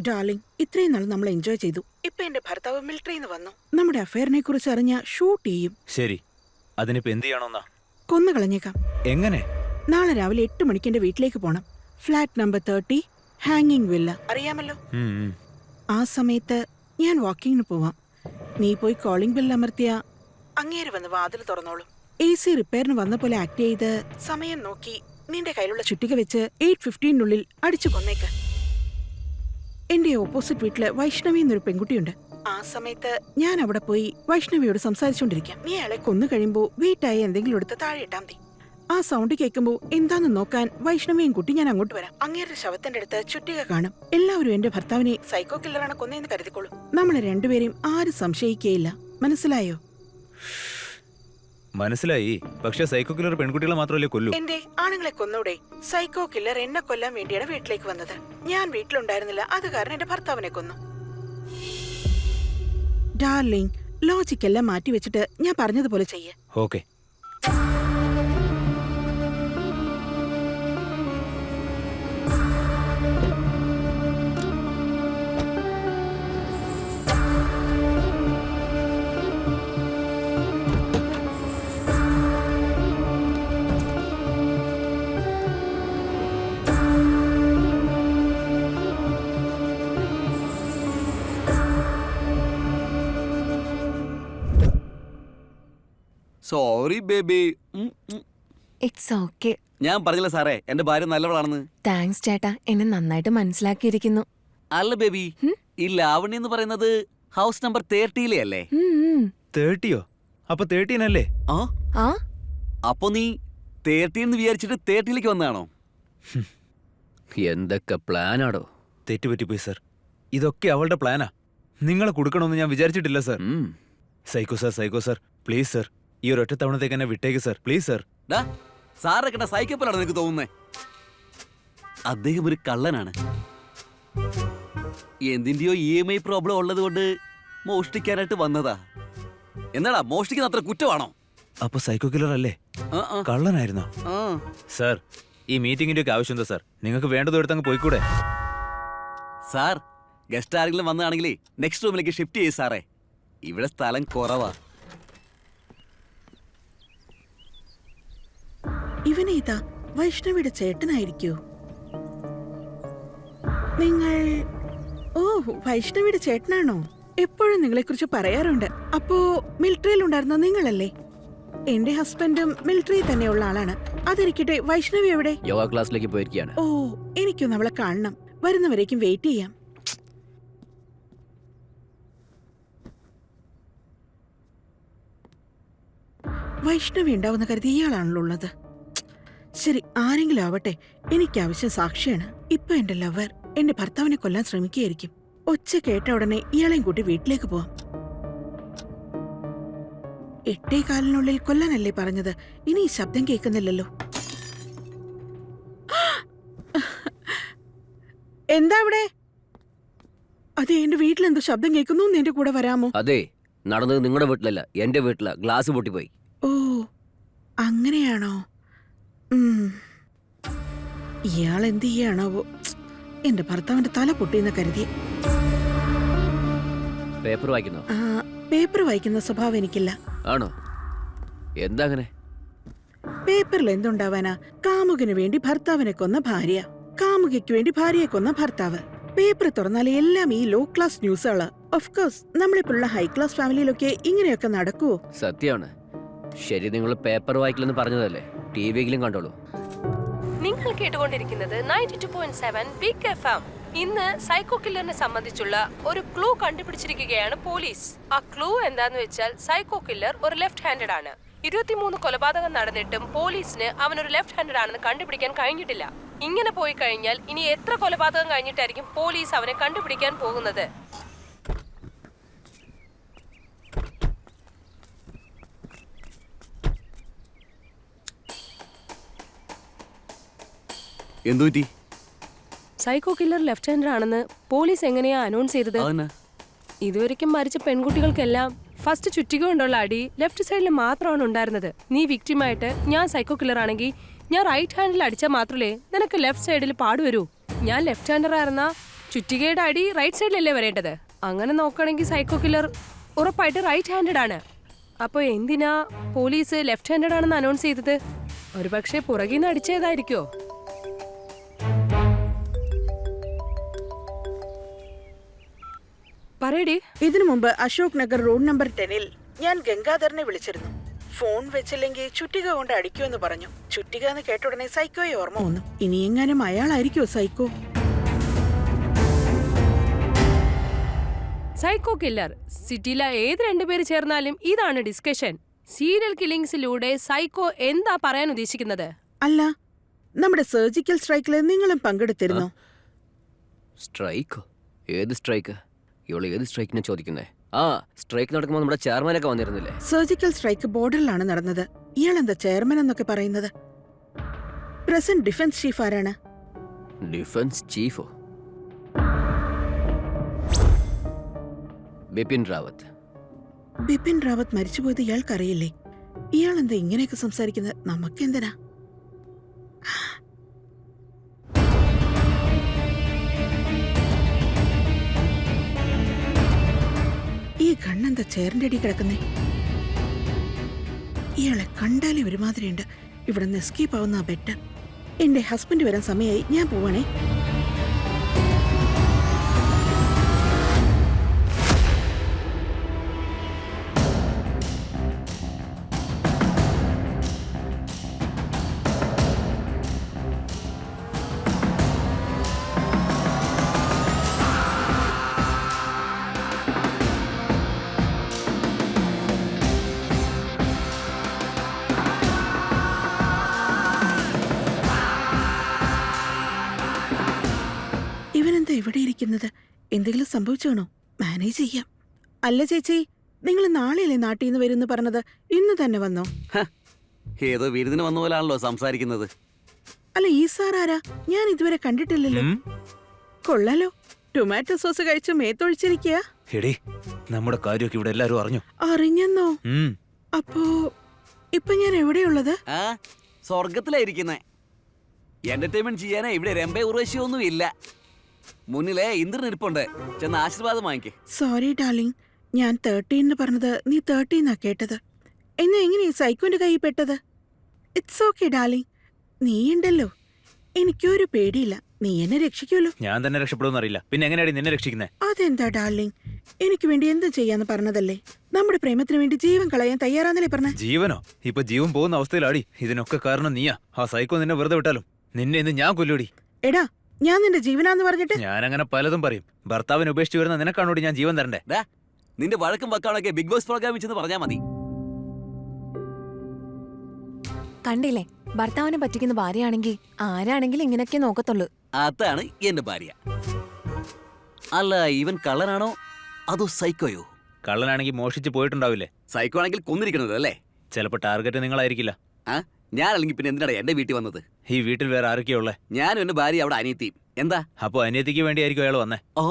Darling ഇത്രയും നാൾ നമ്മൾ എൻജോയ് ചെയ്തു. ഇപ്പൊ എന്റെ ഭർത്താവ് മിലിറ്ററിയിൽ നിന്ന് വന്നു. നമ്മുടെ അഫയറിനെ കുറിച്ച് അറിഞ്ഞ ഷൂട്ട് ചെയ്യും. ശരി. അതിനിപ്പോ എന്ത് ചെയ്യണമെന്നാ? കൊന്നു കളഞ്ഞേക്കാം. എങ്ങനെ? നാളെ രാവിലെ എട്ട് മണിക്ക് എന്റെ വീട്ടിലേക്ക് പോണം. ഫ്ലാറ്റ് നമ്പർ തേർട്ടി ഹാങ്ങിങ് വില്ല അറിയാമല്ലോ. ആ സമയത്ത് ഞാൻ വാക്കിങ്ങിന് പോവാം. നീ പോയി കോളിംഗ് ബെൽ അമർത്തിയ അങ്ങേര് വന്ന് വാതിൽ തുറന്നോളും. എ സി റിപ്പയറിന് വന്ന പോലെ ആക്ട് ചെയ്ത് സമയം നോക്കി നിന്റെ കയ്യിലുള്ള ചുറ്റിക വെച്ച് എയ്റ്റ് ഫിഫ്റ്റീനുള്ളിൽ അടിച്ചു കൊന്നേക്ക്. എന്റെ ഓപ്പോസിറ്റ് വീട്ടിൽ വൈഷ്ണവി എന്നൊരു പെൺകുട്ടിയുണ്ട്. ആ സമയത്ത് ഞാൻ അവിടെ പോയി വൈഷ്ണവിയോട് സംസാരിച്ചുകൊണ്ടിരിക്കാം നീ അയാളെ കൊന്നു കഴിയുമ്പോ വീട്ടായി എന്തെങ്കിലും എടുത്ത് താഴെ ഇട്ടാ മതി. ആ സൗണ്ട് കേൾക്കുമ്പോ എന്താന്ന് നോക്കാൻ വൈഷ്ണവിയും കുട്ടി ഞാൻ അങ്ങോട്ട് വരാം. അങ്ങേരുടെ ശവത്തിന്റെ അടുത്ത് ചുറ്റിക കാണും. എല്ലാവരും എന്റെ ഭർത്താവിനെ സൈക്കോ കില്ലറാണ് കൊന്നതെന്ന് കരുതിക്കോളൂ. നമ്മളെ രണ്ടുപേരെയും ആരും സംശയിക്കുകയില്ല മനസ്സിലായോ? മനസ്സിലായി. പക്ഷെ സൈക്കോ കില്ലർ പെൺകുട്ടികളെ മാത്രമല്ലേ കൊല്ലു? എന്റെ ആണുങ്ങളെ കൊന്നൂടെ? സൈക്കോ കില്ലർ എന്നെ കൊല്ലാൻ വേണ്ടിയാണ് വീട്ടിലേക്ക് വന്നത്. ഞാൻ വീട്ടിലുണ്ടായിരുന്നില്ല. അത് കാരണം എന്റെ ഭർത്താവിനെ കൊന്നു. ഡാർലിംഗ് ലോജിക്കെല്ലാം മാറ്റി വെച്ചിട്ട് ഞാൻ പറഞ്ഞതുപോലെ ചെയ്യ. Okay. Sorry baby it's okay ഞാൻ പറഞ്ഞില്ല സാറേ എന്റെ ഭാര്യ നല്ലവളാണെന്ന്. താങ്ക്സ് ചേട്ടാ. എന്നെ നന്നായിട്ട് മനസ്സിലാക്കിയിരിക്കുന്നു. അല്ല ബേബി ഈ ലാവണി എന്ന് പറയുന്നത് ഹൗസ് നമ്പർ തേർട്ടിയിലെ അല്ലേ. തേർട്ടിയോ അപ്പൊ തേർട്ടീനല്ലേ ആ? ആ? അപ്പൊ നീ തേർട്ടീന്ന് വിചാരിച്ചിട്ട് തേർട്ടിയിലേക്ക് വന്നാണോ എന്തൊക്കെ പ്ലാനാടോ? തെറ്റുപറ്റിപ്പോയി സർ ഇതൊക്കെ അവളുടെ പ്ലാനാ. നിങ്ങളെ കൊടുക്കണമെന്ന് ഞാൻ വിചാരിച്ചിട്ടില്ല sir psycho sir psycho sir please sir ഈ ഒരു ഒറ്റ തവണത്തേക്ക് എന്നെ വിട്ടേക്ക് സർ പ്ലീസ് സർ സാറെ കണ്ട സൈക്കപ്പലാണ് നിനക്ക് തോന്നുന്നേ. അദ്ദേഹം ഒരു കള്ളനാണ്. എന്തിന്റെയോ ഇ എം ഐ പ്രോബ്ലം ഉള്ളത് കൊണ്ട് മോഷ്ടിക്കാനായിട്ട് വന്നതാ. എന്നാടാ മോഷ്ടിക്കുന്ന അത്ര കുറ്റമാണോ? അപ്പൊ സൈക്കോ കില്ലർ അല്ലേ? ആ, ആ, കള്ളനായിരുന്നോ? ആ. സർ ഈ മീറ്റിംഗിന്റെ ഒക്കെ ആവശ്യം എന്താ സർ നിങ്ങൾക്ക് വേണ്ടത് എടുത്തങ്ങ് പോയിക്കൂടെ? സാർ ഗസ്റ്റ് ആരെങ്കിലും വന്നതാണെങ്കിലേ നെക്സ്റ്റ് റൂമിലേക്ക് ഷിഫ്റ്റ് ചെയ്യും സാറേ ഇവിടെ സ്ഥലം കുറവാ. ഇവനേതാ? വൈഷ്ണവിയുടെ ചേട്ടനായിരിക്കൂ. നിങ്ങൾ ഓ വൈഷ്ണവിയുടെ ചേട്ടനാണോ? എപ്പോഴും നിങ്ങളെക്കുറിച്ച് പറയാറുണ്ട്. അപ്പോ മിലിറ്ററിയിൽ ഉണ്ടായിരുന്ന നിങ്ങളല്ലേ? എന്റെ ഹസ്ബൻഡും മിലിറ്ററിയിൽ തന്നെയുള്ള ആളാണ്. അതിരിക്കട്ടെ വൈഷ്ണവി എവിടെ? യോഗ ക്ലാസ്സിലേക്ക് പോയിരിക്കുകയാണ്. ഓ എനിക്കൊന്ന് അവളെ കാണണം. വരുന്നവരേക്കും വെയിറ്റ് ചെയ്യാം. വൈഷ്ണവി ഉണ്ടാവുന്ന കരുതി ഇയാളാണല്ലോ ഉള്ളത്. ശരി ആരെങ്കിലും ആവട്ടെ. എനിക്ക് ആവശ്യം സാക്ഷിയാണ്. ഇപ്പൊ എന്റെ ലവർ എന്റെ ഭർത്താവിനെ കൊല്ലാൻ ശ്രമിക്കുകയായിരിക്കും. ഒച്ച കേട്ട ഉടനെ ഇയാളെയും കൂട്ടി വീട്ടിലേക്ക് പോവാം. എട്ടേ കാലിനുള്ളിൽ കൊല്ലാനല്ലേ പറഞ്ഞത്? ഇനി ഈ ശബ്ദം കേൾക്കുന്നില്ലല്ലോ. എന്താ അവിടെ? അതെ എന്റെ വീട്ടിലെന്തോ ശബ്ദം കേൾക്കുന്നു എന്റെ കൂടെ വരാമോ? അതെ നടന്നത് നിങ്ങളുടെ വീട്ടിലല്ല എന്റെ വീട്ടിലാ. ഗ്ലാസ് പൊട്ടിപ്പോയി. ഓ അങ്ങനെയാണോ. ഇയാൾ എന്ത് ചെയ്യാണാവോ എന്റെ ഭർത്താവിന്റെ തല പൊട്ടിയെന്ന് കരുതി. പേപ്പർ വായിക്കുന്നോ? ആ, പേപ്പർ വായിക്കുന്ന സ്വഭാവം എനിക്കില്ല. ആണോ? എന്താ അങ്ങനെ? പേപ്പറിൽ എന്തുണ്ടാവാനാ? കാമുകന് വേണ്ടി ഭർത്താവിനെ കൊന്ന ഭാര്യ. കാമുകയ്ക്ക് വേണ്ടി ഭാര്യയെ കൊന്ന ഭർത്താവ്. പേപ്പർ തുറന്നാൽ എല്ലാം ഈ ലോ ക്ലാസ് ന്യൂസുകൾ ഓഫ് കോഴ്സ് നമ്മളിപ്പോഴുള്ള ഹൈ ക്ലാസ് ഫാമിലിയിലൊക്കെ ഇങ്ങനെയൊക്കെ നടക്കുവോ? സത്യമാണ്. ശരി നിങ്ങൾ പേപ്പർ വായിക്കില്ലെന്ന് പറഞ്ഞതല്ലേ? ടി കണ്ടോളൂ. നിങ്ങൾ കേട്ടുകൊണ്ടിരിക്കുന്നത് നയന്റി ടു പോയിന്റ് സെവൻ ഇന്ന് സൈക്കോ കില്ലറിനെ സംബന്ധിച്ചുള്ള ഒരു ക്ലൂ കണ്ടുപിടിച്ചിരിക്കുകയാണ് പോലീസ് ആ ക്ലൂ എന്താന്ന് വെച്ചാൽ സൈക്കോ കില്ലർ ഒരു ലെഫ്റ്റ് ഹാൻഡഡ് ആണ്. ഇരുപത്തിമൂന്ന് കൊലപാതകം നടന്നിട്ടും പോലീസിന് അവൻ ഒരു ലെഫ്റ്റ് ഹാൻഡഡ് ആണെന്ന് കണ്ടുപിടിക്കാൻ കഴിഞ്ഞിട്ടില്ല. ഇങ്ങനെ പോയി കഴിഞ്ഞാൽ ഇനി എത്ര കൊലപാതകം കഴിഞ്ഞിട്ടായിരിക്കും പോലീസ് അവനെ കണ്ടുപിടിക്കാൻ പോകുന്നത്? എന്തു പറ്റി? സൈക്കോ കില്ലർ ലെഫ്റ്റ് ഹാൻഡർ ആണെന്ന് പോലീസ് എങ്ങനെയാ അനൗൺസ് ചെയ്തത്? ഇതുവരെക്കും ഇതുവരെയ്ക്കും മരിച്ച പെൺകുട്ടികൾക്കെല്ലാം ഫസ്റ്റ് ചുറ്റിക കൊണ്ടുള്ള അടി ലെഫ്റ്റ് സൈഡിൽ മാത്രമാണ് ഉണ്ടായിരുന്നത്. നീ വിക്ടിമായിട്ട് ഞാൻ സൈക്കോ കില്ലർ ആണെങ്കിൽ ഞാൻ റൈറ്റ് ഹാൻഡിൽ അടിച്ചാൽ മാത്രമേ നിനക്ക് ലെഫ്റ്റ് സൈഡിൽ പാടുവരൂ ഞാൻ ലെഫ്റ്റ് ഹാൻഡർ ആയിരുന്ന ചുറ്റികയുടെ അടി റൈറ്റ് സൈഡിലല്ലേ വരേണ്ടത്? അങ്ങനെ നോക്കുകയാണെങ്കിൽ സൈക്കോ കില്ലർ ഉറപ്പായിട്ട് റൈറ്റ് ഹാൻഡഡ് ആണ്. അപ്പോൾ എന്തിനാ പോലീസ് ലെഫ്റ്റ് ഹാൻഡഡ് ആണെന്ന് അനൗൺസ് ചെയ്തത്? ഒരുപക്ഷെ പുറകിൽ നിന്ന് അടിച്ചതായിരിക്കോ? പറയടി. ഇതിനു മുമ്പ് അശോക് നഗർ റോഡ് നമ്പർ ടെനിൽ ഞാൻ ഗംഗാധരനെ വിളിച്ചിരുന്നു. ഫോൺ വെച്ചില്ലെങ്കിൽ ചുറ്റിക കൊണ്ട് അടിക്കൂ എന്ന് പറഞ്ഞു. ചുറ്റിക എന്ന് കേട്ട ഉടനെ സൈക്കോയെ ഓർമ്മ വന്നു. ഇനി എങ്ങാനും അയാളായിരിക്കോ സൈക്കോ? Psycho killer. സിറ്റിയിലെ ഏത് രണ്ടുപേര് ചേർന്നാലും ഇതാണ് ഡിസ്കഷൻ. സീരിയൽ കില്ലിങ്സിലൂടെ സൈക്കോ എന്താ പറയാൻ ഉദ്ദേശിക്കുന്നത്? അല്ല നമ്മുടെ സർജിക്കൽ സ്ട്രൈക്കിൽ നിങ്ങളും പങ്കെടുത്തിരുന്നോ? സ്ട്രൈക്കോ? ഏത് സ്ട്രൈക്ക്? ഇവൾ ഏത് സ്ട്രൈക്കിനെ ചോദിക്കുന്നേ? ആ സ്ട്രൈക്ക് നടക്കുമ്പോൾ നമ്മുടെ ചെയർമാനൊക്കെ വന്നിരുന്നില്ലേ? സർജിക്കൽ സ്ട്രൈക്ക് ബോർഡറിലാണ് നടന്നത്. ഇയാൾ എന്താ ചെയർമാൻ എന്നൊക്കെ പറയുന്നത്? പ്രസന്റ് ഡിഫൻസ് ചീഫ് ആരാണ്? ഡിഫൻസ് ചീഫോ ബിപിൻ റാവത്ത്. ബിപിൻ റാവത്ത് മരിച്ചുപോയത് ഇയാൾക്കറിയില്ലേ? ഇയാൾ എന്താ ഇങ്ങനെയൊക്കെ സംസാരിക്കുന്നത്? നമുക്കെന്തിനാ? ഈ ചേറിന്റെ അടി കിടക്കുന്നേ? ഇയാളെ കണ്ടാലേ ഒരുമാതിരിയുണ്ട്. ഇവിടെ നിന്ന് എസ്കേപ്പ് ആവുന്ന ബെറ്റർ എന്റെ ഹസ്ബൻഡ് വരാൻ സമയമായി ഞാൻ പോവാണേ. ഇരിക്കുന്നത് എന്തെങ്കിലും സംഭവിച്ചാണോ? മാനേജ് ചെയ്യാം. അല്ല ചേച്ചി നിങ്ങൾ നാളെയല്ലേ നാട്ടിൽ നിന്ന് വരുമെന്ന് പറഞ്ഞത്? ഇന്ന് തന്നെ വന്നോ? ഏതോ വിരുന്നിന് വന്ന പോലാണല്ലോ സംസാരിക്കുന്നത്. അല്ല ഈ സാർ ആരാ? ഞാൻ ഇതുവരെ കണ്ടിട്ടില്ലല്ലോ? കൊള്ളാലോ. ടൊമാറ്റോ സോസ് കഴിച്ച് മേത്തൊഴിച്ചിരിക്കുക എടി നമ്മുടെ കാര്യമൊക്കെ ഇവിടെ എല്ലാരും അറിഞ്ഞു. അറിഞ്ഞെന്നോ? അപ്പോ ഇപ്പൊ ഞാൻ എവിടെയുള്ളത്? ആ സ്വർഗത്തിലായിരിക്കുന്നേ എന്റർടൈൻമെന്റ് ചെയ്യാനേ ഇവിടെ രമ്പേ ഉറവശിയൊന്നും ഇല്ല മുന്നിലെ ഇന്ദ്രൻ ഇരിപ്പുണ്ട്. ചെന്ന് ആശീർവാദം വാങ്ങിക്കേ. സോറി ഡാർലിംഗ് ഞാൻ തേർട്ടീന്ന് പറഞ്ഞത് നീ തേർട്ടീന്നാ കേട്ടത്. എന്നെ എങ്ങനെ ഈ സൈക്കോന്റെ കൈ പെട്ടത്? ഇറ്റ്സ് ഓക്കെ ഡാർലിംഗ് നീ ഉണ്ടല്ലോ എനിക്കൊരു പേടിയില്ല. നീ എന്നെ രക്ഷിക്കുമല്ലോ. ഞാൻ തന്നെ രക്ഷപ്പെടുമെന്ന് അറിയില്ല. പിന്നെ എങ്ങനെയാണ് നിന്നെ രക്ഷിക്കുന്നത് അതെന്താ ഡാർലിംഗ് എനിക്ക് വേണ്ടി എന്ത് ചെയ്യാന്ന് പറഞ്ഞതല്ലേ? നമ്മുടെ പ്രേമത്തിന് വേണ്ടി ജീവൻ കളയാൻ തയ്യാറാന്നല്ലേ പറഞ്ഞ? ജീവനോ? ഇപ്പൊ ജീവൻ പോകുന്ന അവസ്ഥയിലാടി. ഇതിനൊക്കെ കാരണം നീയാ. ആ സൈക്കോ നിന്നെ വെറുതെ വിട്ടാലും. നിന്നെ ഇന്ന് ഞാൻ കൊല്ലൂടി എടാ ഞാൻ നിന്റെ ജീവനാന്ന് പറഞ്ഞിട്ട്? ഞാൻ അങ്ങനെ പലതും പറയും. ഭർത്താവിനെ ഉപേക്ഷിച്ച് വരുന്ന നിനക്കാണോടി ഞാൻ ജീവൻ തരണ്ടേ? ഡാ നിന്റെ വഴക്കും വക്കാളൊക്കെ ബിഗ് ബോസ് പ്രോഗ്രാമിൽ ചെന്ന് പറഞ്ഞാൽ മതി. കണ്ടില്ലേ? ഭർത്താവിനെ പറ്റിക്കുന്ന ഭാര്യയാണെങ്കിൽ ആരാണെങ്കിലും ഇങ്ങനെയൊക്കെ നോക്കത്തുള്ളൂ. അതാണ് എന്റെ ഭാര്യ. അല്ല ഇവൻ കള്ളനാണോ? അതോ സൈക്കോയോ? കള്ളനാണെങ്കിൽ മോഷിച്ച് പോയിട്ടുണ്ടാവില്ലേ? സൈക്കോ ആണെങ്കിൽ കൊന്നിരിക്കണത് അല്ലേ ചിലപ്പോ ടാർഗറ്റ് നിങ്ങളായിരിക്കില്ല. ആ? ഞാനല്ലെങ്കിൽ പിന്നെ എന്തിനാണ് എന്റെ വീട്ടിൽ വന്നത്? ഈ വീട്ടിൽ വേറെ ആരൊക്കെയുള്ളേ ഞാനും എന്റെ ഭാര്യ അവിടെ അനിയത്തിയും. എന്താ? അപ്പൊ അനിയത്തിക്ക് വേണ്ടിയായിരിക്കും അയാൾ വന്നേ. ഓ